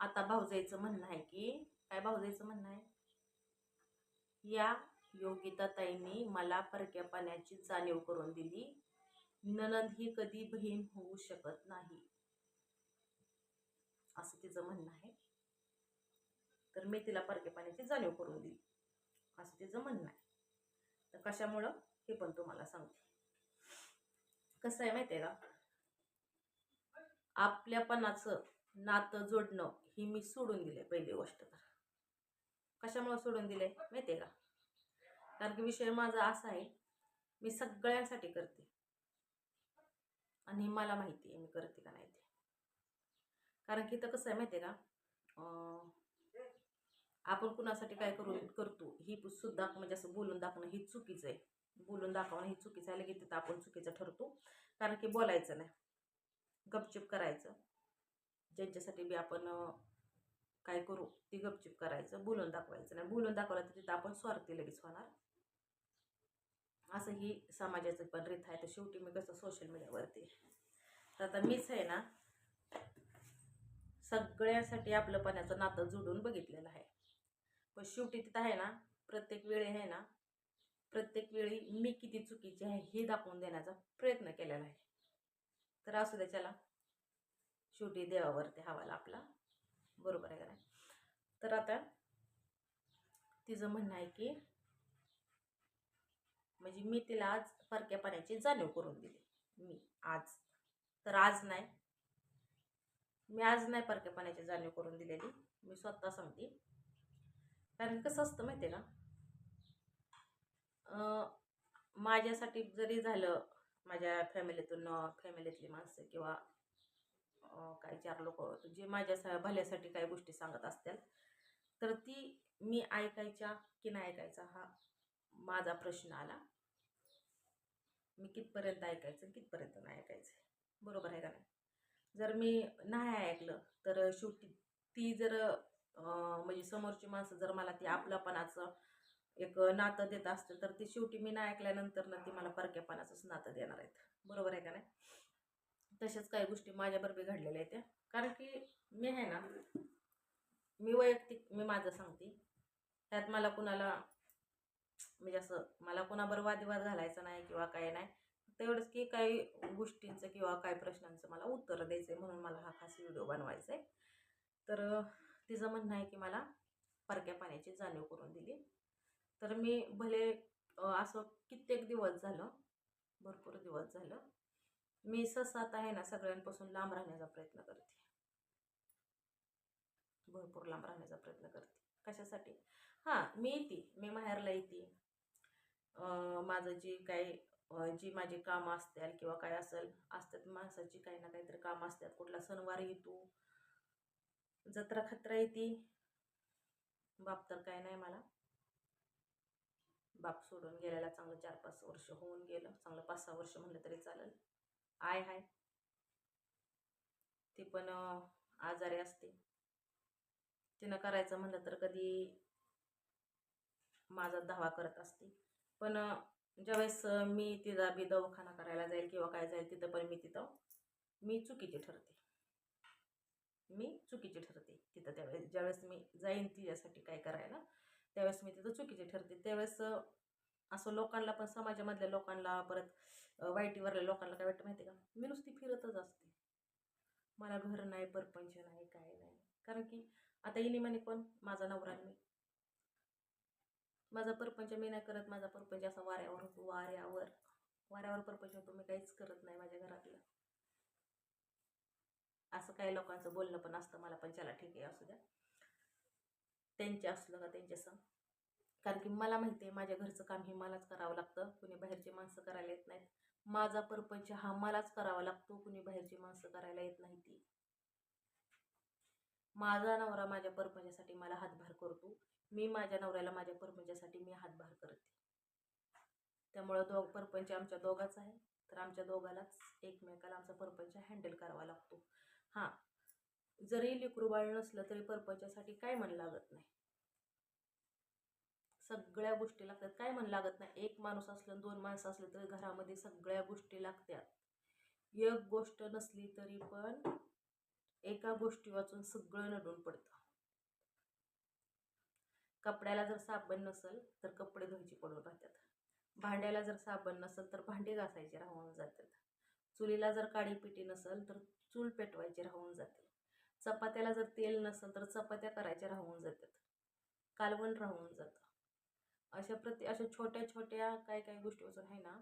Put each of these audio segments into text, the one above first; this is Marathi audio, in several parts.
आता भाऊजाईचं म्हणणं आहे की काय भाऊजाईचं म्हणणं आहे? या योगिताताईंनी मला परक्या पाण्याची जाणीव करून दिली. ननंद ही कधी बहीण होऊ शकत नाही. असं तिचं म्हणणं आहे. तर मी तिला परक्या पाण्याची जाणीव करून दिली. असं तिचं म्हणणं आहे. तर कशामुळं? हे पण तुम्हाला सांगते. कसं आहे माहिती आहे का आपल्यापणाचं नातं जोडणं ही मी सोडून दिले पहिली गोष्ट तर. कशामुळं सोडून दिले माहिती आहे का? कारण की विषय माझा असा आहे मी सगळ्यांसाठी करते. आणि मला माहिती आहे मी करते का नाही ते. कारण की तर कसं आहे माहिती आहे का आपण कुणासाठी काय करून करतो ही सुद्धा म्हणजे असं बोलून दाखवणं ही चुकीचं आहे. बोलून दाखवणं ही चुकीचं आहे लगेच तिथं आपण चुकीचं ठरतो. कारण की बोलायचं नाही. गपचिप करायचं. ज्यांच्यासाठी बी आपण काय करू? ती गपचूप करायचं बोलून दाखवायचं. नाही बोलून दाखवलं तर तिथं आपण स्वार्थी लगेच होणार. असं ही समाजाचं पण रीत आहे. तर शेवटी मी कसं सोशल मीडियावरती तर आता मीच आहे ना सगळ्यांसाठी आपलं पाण्याचं नातं जुडून बघितलेलं आहे. पण शेवटी तिथं आहे ना प्रत्येक वेळी आहे ना प्रत्येक वेळी मी किती चुकीची आहे हे दाखवून देण्याचा प्रयत्न केलेला आहे. तर असू द्या चला. शेवटी देवावरती हवाला आपला. बरोबर आहे का तर आता तिचं म्हणणं आहे की म्हणजे मी तिला आज परक्या पाण्याची जाणीव करून दिली. मी आज. तर आज नाही. मी आज नाही परक्या पाण्याची जाणीव करून दिलेली. मी स्वतः सांगते कारण कसं असतं माहिती आहे का माझ्यासाठी जरी झालं माझ्या फॅमिलीतून फॅमिलीतली माणसं किंवा काही चार लोक जे माझ्या सा- भल्यासाठी काही गोष्टी सांगत असतील. तर ती मी ऐकायच्या की नाही ऐकायचा हा माझा प्रश्न आला. मी कितपर्यंत ऐकायचं कितपर्यंत नाही ऐकायचं. बरोबर आहे का नाही? जर मी नाही ऐकलं तर शेवटी ती जर म्हणजे समोरची माणसं जर मला ती आपल्यापणाचं एक नातं देत असतील तर ती शेवटी मी नाही ऐकल्यानंतर ना ती मला परक्यापणाचंच नातं देणार आहेत. बरोबर आहे का नाही? तशाच काही गोष्टी माझ्याबरोबर घडलेल्या आहेत त्या कारण की मी आहे ना मी वैयक्तिक मी माझं सांगते. त्यात मला कुणाला म्हणजे असं मला कुणाबरोबर वादविवाद घालायचा नाही किंवा काय नाही. तेवढंच की काही गोष्टींचं किंवा काही प्रश्नांचं मला उत्तर द्यायचं आहे म्हणून मला हा खास व्हिडिओ बनवायचा आहे तर तिचं म्हणणं आहे की मला परक्या पाण्याची जाणीव करून दिली. तर मी भले असं कित्येक दिवस झालं भरपूर दिवस झालं मी ससात आहे ना सगळ्यांपासून लांब राहण्याचा प्रयत्न करते. भरपूर लांब राहण्याचा प्रयत्न करते. कशासाठी? हां मी येते. मी माहेरला येते. माझं जी काही जी माझी कामं असतील किंवा काय असेल असतात माणसाची काही ना काहीतरी कामं असतात. कुठला सणवार येतो जत्रा खत्रा येते. बाप तर काय नाही मला. बाप सोडून गेल्याला चांगलं चार पाच वर्ष होऊन गेलं. चांगलं पाच सहा वर्ष म्हणलं तरी चालेल. आय हाय. ती पण आजारी असते. तिनं करायचं म्हणलं तर कधी माझा धावा करत असते. पण ज्यावेळेस मी तिचा बी दवाखाना करायला जाईल किंवा काय जाईल तिथं पण मी तिथं मी चुकीची ठरते. मी चुकीची ठरते तिथं त्यावेळेस ज्यावेळेस मी जाईन तिच्यासाठी काय करायला त्यावेळेस मी तिथं चुकीची ठरते. त्यावेळेस असं लोकांना पण समाजामधल्या लोकांना परत वाईटीवरल्या लोकांना काय वाटतं माहिती आहे का? मी नुसती फिरतच असते. मला घर नाही परपंच नाही काय नाही. कारण की आता इनी म्हणे कोण? माझा नवरा मी. माझा परपंच मी नाही करत माझा परपंच असा वाऱ्यावर होतो वाऱ्यावर. वाऱ्यावर परपंच होतो मी काहीच करत नाही माझ्या घरातलं. असं काही लोकांचं बोलणं पण असतं मला पण चला ठीक आहे असू द्या. त्यांचे असलं का त्यांच्या संग कारण की मला माहिती आहे माझ्या घरचं काम हे मलाच करावं लागतं. कुणी बाहेरची माणसं करायला येत नाहीत. माझा परपंच हा मलाच करावा लागतो कुणी बाहेरची माणसं करायला येत नाही ती. माझा नवरा माझ्या परपंचासाठी मला हातभार करतो. मी माझ्या नवऱ्याला माझ्या परपंचासाठी मी हातभार करते. त्यामुळं दोघ परपंच आमच्या दोघाच आहे. तर आमच्या दोघालाच एकमेकाला आमचा परपंच हँडल करावा लागतो. हां. जरी लिकरू बाळ नसलं तरी परपंचासाठी काय म्हण लागत नाही. सगळ्या गोष्टी लागतात. काय म्हण लागत नाही. एक माणूस असलं दोन माणसं असलं तरी घरामध्ये सगळ्या गोष्टी लागतात. एक गोष्ट नसली तरी पण एका गोष्टी वाचून सगळं नडून पडतं. कपड्याला जर साबण नसेल तर कपडे धुवायचे पडून राहतात. भांड्याला जर साबण नसेल तर भांडे घासायचे राहून जातात. चुलीला जर काळी पिटी नसेल तर चूल पेटवायची राहून जाते चपात्याला जर तेल नसेल तर चपात्या करायच्या राहून जातात. कालवण राहून जातं. अशा प्रति अशा छोट्या छोट्या काय काय गोष्टी अजून आहे ना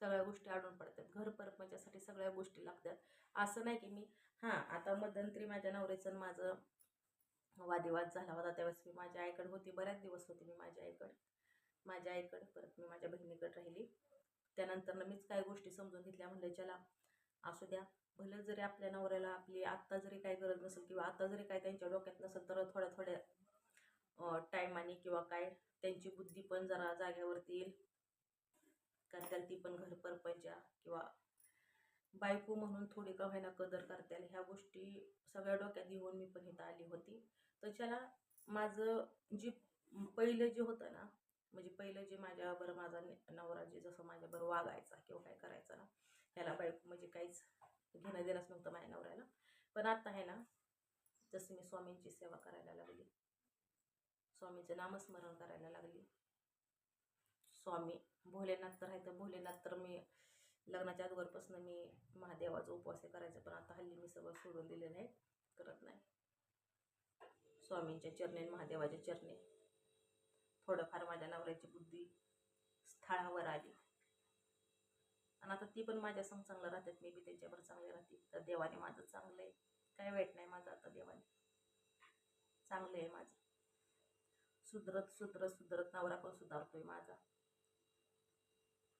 सगळ्या गोष्टी आढळून पडतात. घर परपंचासाठी सगळ्या गोष्टी लागतात. असं नाही की मी हां आता मध्यंतरी माझ्या नवऱ्याचं माझं वादिवाद झाला होता त्यावेळेस मी माझ्या आईकडे होती बऱ्याच दिवस होती मी माझ्या आईकडे. माझ्या आईकडे परत मी माझ्या बहिणीकडे राहिली. त्यानंतर मीच काही गोष्टी समजून घेतल्या म्हणलं चला असू द्या. भलं जरी आपल्या नवऱ्याला आपली आत्ता जरी काही गरज नसेल किंवा आत्ता जरी काय त्यांच्या डोक्यात नसेल तर थोड्या थोड्या टायमाने किंवा काय त्यांची बुद्धी पण जरा जाग्यावरती येईल. का त्याला ती पण घर परपंचा किंवा बायको म्हणून थोडी का व्हायना कदर करताल ह्या गोष्टी सगळ्या डोक्यात घेऊन मी पण इथं आली होती. तर चला माझं जी पहिलं जे होतं ना म्हणजे पहिलं जे माझ्याबरोबर माझा न- नवरा जे जसं माझ्याबरोबर वागायचा किंवा काय करायचा ना ह्याला बायको म्हणजे काहीच घेणं देणंच नव्हतं माझ्या नवऱ्याला. पण आता आहे ना जसं मी स्वामींची सेवा करायला लागली. स्वामीचं नामस्मरण करायला लागली. स्वामी भोलेनाथ तर आहे तर भोलेनाथ तर मी लग्नाच्या अगोदरपासून मी महादेवाचा उपवास हे करायचं पण आता हल्ली मी सगळं सोडून दिलेलं नाही करत नाही. स्वामींच्या चरणी आणि महादेवाच्या चरणी थोडंफार माझ्या नवऱ्याची बुद्धी स्थळावर आली. आणि आता ती पण माझ्या संग चांगलं राहतात मी बी त्यांच्यावर चांगले राहते. तर देवाने माझं चांगलं आहे. काय वाईट नाही माझं आता देवाने. चांगलं आहे माझं. सुधरत सुधरत सुधरत नवरा पण सुधारतोय माझा.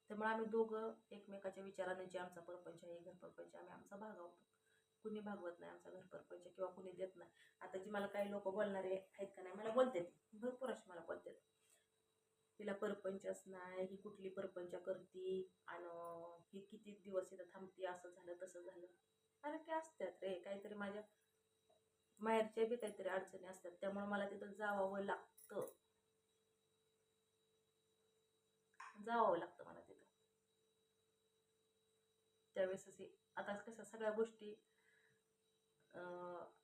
त्यामुळे आम्ही दोघं एकमेकाच्या विचाराने जे आमचा परपंच आहे घर परपंच आम्ही आमचा भागवतो. कुणी भागवत नाही आमचा घर परपंच किंवा कुणी देत नाही. आता जी मला काही लोक बोलणारे आहेत का नाही मला बोलते भरपूर असे मला बोलतात तिला परपंचच नाही ही कुठली परपंच करती आणि ही किती दिवस इथं थांबती असं झालं तसं झालं. अरे ते असतात रे काहीतरी माझ्या माहेरच्या बी काहीतरी अडचणी असतात त्यामुळे मला तिथं जावावं लागतं. जावावं लागतं मला तिथं. त्यावेळेस असे आता कसं सगळ्या गोष्टी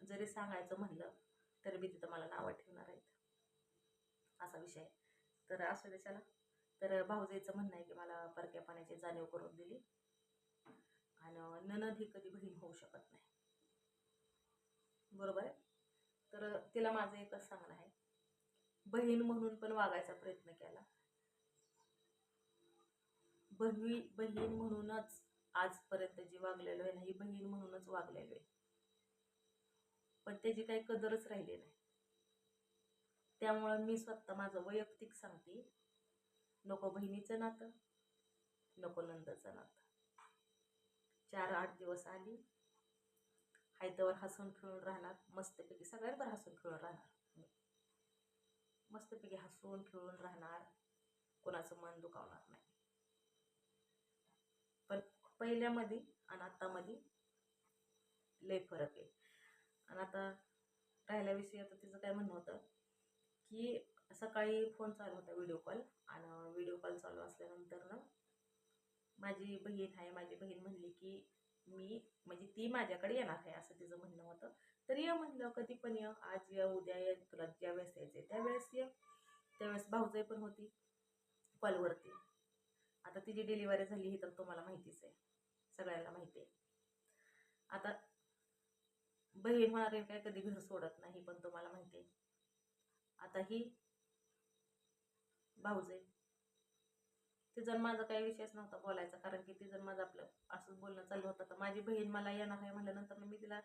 जरी सांगायचं म्हणलं तरी बी तिथं मला नावं ठेवणार आहेत. असा विषय आहे. तर असू दे चला. तर भाऊजाईचं म्हणणं आहे की मला परक्या पाण्याची जाणीव करून दिली. आणि ननद ही कधी बहीण होऊ शकत नाही. बरोबर आहे? तर तिला माझं एकच सांगणं आहे. बहीण म्हणून पण वागायचा प्रयत्न केला. बही बहीण म्हणूनच आजपर्यंत जी वागलेलो आहे ना ही बहीण म्हणूनच वागलेलो आहे. पण त्याची काही कदरच राहिली नाही. त्यामुळं मी स्वतः माझं वैयक्तिक सांगते. नको बहिणीचं नातं नको नंदचं नातं. चार आठ दिवस आली. हायतवर हसून खेळून राहणार मस्तपैकी सगळ्यांवर हसून खेळून राहणार. मस्तपैकी हसून खेळून राहणार कोणाचं मन दुखावणार नाही. पण पहिल्यामध्ये आणि आत्तामध्ये लय फरक आहे. आणि आता राहिल्याविषयी आता तिचं काय म्हणणं होतं की सकाळी फोन चालू होता व्हिडिओ कॉल आणि व्हिडिओ कॉल चालू असल्यानंतर ना माझी बहीण आहे माझी बहीण म्हणली की मी म्हणजे ती माझ्याकडे येणार आहे असं तिचं म्हणणं होतं. तर ये म्हणलं कधी पण ये. आज ये उद्या ये. तुला ज्या वेळेस यायचं आहे त्यावेळेस ये. त्यावेळेस भाऊजाई पण होती कॉलवरती. आता तिची डिलिव्हरी झाली ही तर तुम्हाला माहितीच आहे. सगळ्यांना माहिती आहे. आता बहीण होणारे काय कधी घर सोडत नाही पण तुम्हाला माहिती आहे. आता ही भाऊजाई तिजण माझा काही विषयच नव्हता बोलायचा कारण की तिजण माझं आपलं असंच बोलणं चालू होतं. तर माझी बहीण मला येणार आहे म्हटल्यानंतर मी तिला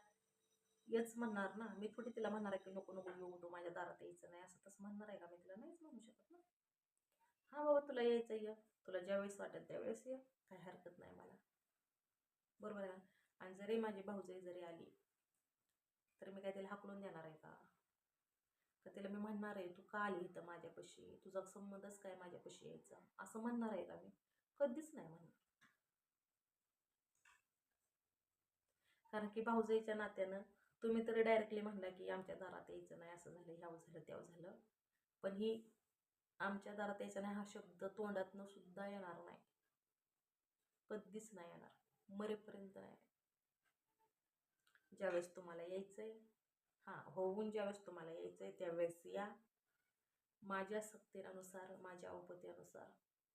येच म्हणणार ना. मी थोडी तिला म्हणणार आहे की नको नको येऊ तू माझ्या दारात यायचं नाही. असं तसं म्हणणार आहे का मी तिला? नाहीच म्हणू शकत ना. हा बाबा तुला यायचं ये. तुला ज्यावेळेस वाटेल त्यावेळेस ये. काही हरकत नाही मला. बरोबर आहे आणि जरी माझी भाऊजाई जरी आली तर मी काय तिला हाकलून देणार आहे का? तर तिला मी म्हणणार आहे तू का आली इथं माझ्यापाशी? तुझा संबंधच काय माझ्यापाशी यायचा? असं म्हणणार आहे का मी? कधीच नाही म्हणणार. कारण की भाऊजाईच्या नात्यानं तुम्ही तरी डायरेक्टली म्हणला की आमच्या दारात यायचं नाही असं झालं ह्यावं झालं त्यावं झालं. पण ही आमच्या दारात यायचं नाही हा शब्द तोंडातनं सुद्धा येणार नाही. कधीच नाही येणार. मरेपर्यंत नाही. ज्यावेळेस तुम्हाला यायचं आहे हां होऊन ज्यावेळेस तुम्हाला यायचं आहे त्यावेळेस या. माझ्या सक्तीनुसार माझ्या अवपतीनुसार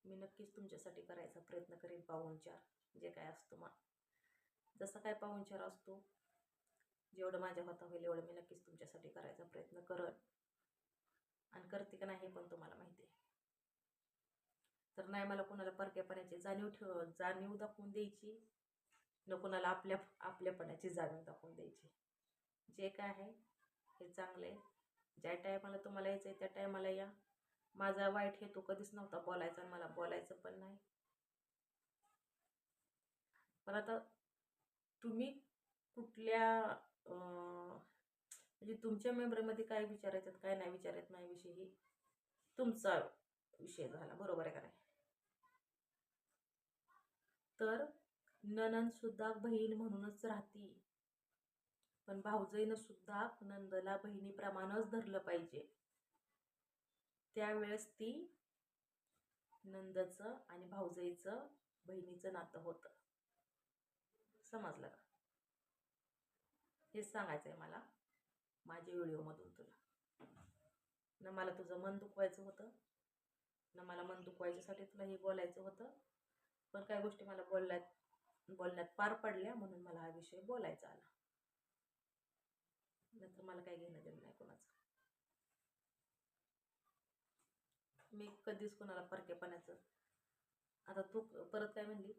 मी नक्कीच तुमच्यासाठी करायचा प्रयत्न करेन पाहुणचार जे काय असतो मा. जसं काय पाहुणचार असतो जेवढं माझ्या हाता होईल एवढं मी नक्कीच तुमच्यासाठी करायचा प्रयत्न करन. आणि करते का नाही हे पण तुम्हाला माहिती आहे. तर नाही मला कोणाला परक्यापणाची जाणीव ठेव जाणीव दाखवून द्यायची. न कोणाला आपल्या आपल्यापणाची जाणीव दाखवून द्यायची. जे काय आहे हे चांगलं आहे. ज्या टायमाला तुम्हाला यायचं आहे त्या टायमाला या. माझा वाईट हेतू कधीच नव्हता बोलायचा आणि मला बोलायचं पण नाही. पण आता तुम्ही कुठल्या म्हणजे तुमच्या मेंबरमध्ये काय विचारायचं काय नाही विचारायचं नाही विषयी ही तुमचा विषय झाला. बरोबर आहे का नाही? तर ननंद सुद्धा बहीण म्हणूनच राहती. पण भाऊजईनं सुद्धा नंदला बहिणीप्रमाणेच धरलं पाहिजे. त्यावेळेस ती नंदचं आणि भाऊजईचं बहिणीचं नातं होतं. समजलं का? हेच सांगायचं आहे मला माझ्या व्हिडिओमधून तुला. न मला तुझं मन दुखवायचं होतं न मला मन दुखवायच्यासाठी तुला हे बोलायचं होतं पण काही गोष्टी मला बोलण्यात बोलण्यात पार पडल्या म्हणून मला हा विषय बोलायचा आला. नंतर मला काही घेणं देणं नाही कोणाचं. मी कधीच कोणाला परकेपणाचं आता तू परत काय म्हणली?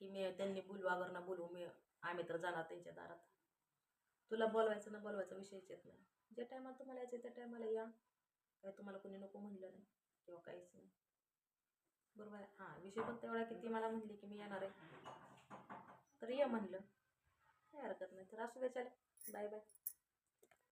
की मी त्यांनी बोलवा अगर ना बोलवू मी आम्ही तर जाणार त्यांच्या दारात. तुला बोलवायचं ना बोलवायचा विषयच येत नाही. ज्या टायमाला तुम्हाला यायचं त्या टायमाला या. काय तुम्हाला कोणी नको म्हणलं नाही किंवा काहीच नाही. बरोबर आहे? हां विषय पण तेवढा की ती मला म्हणली की मी येणार आहे. तर ये म्हणलं. काही हरकत नाही. तर असू दे चालेल बाय बाय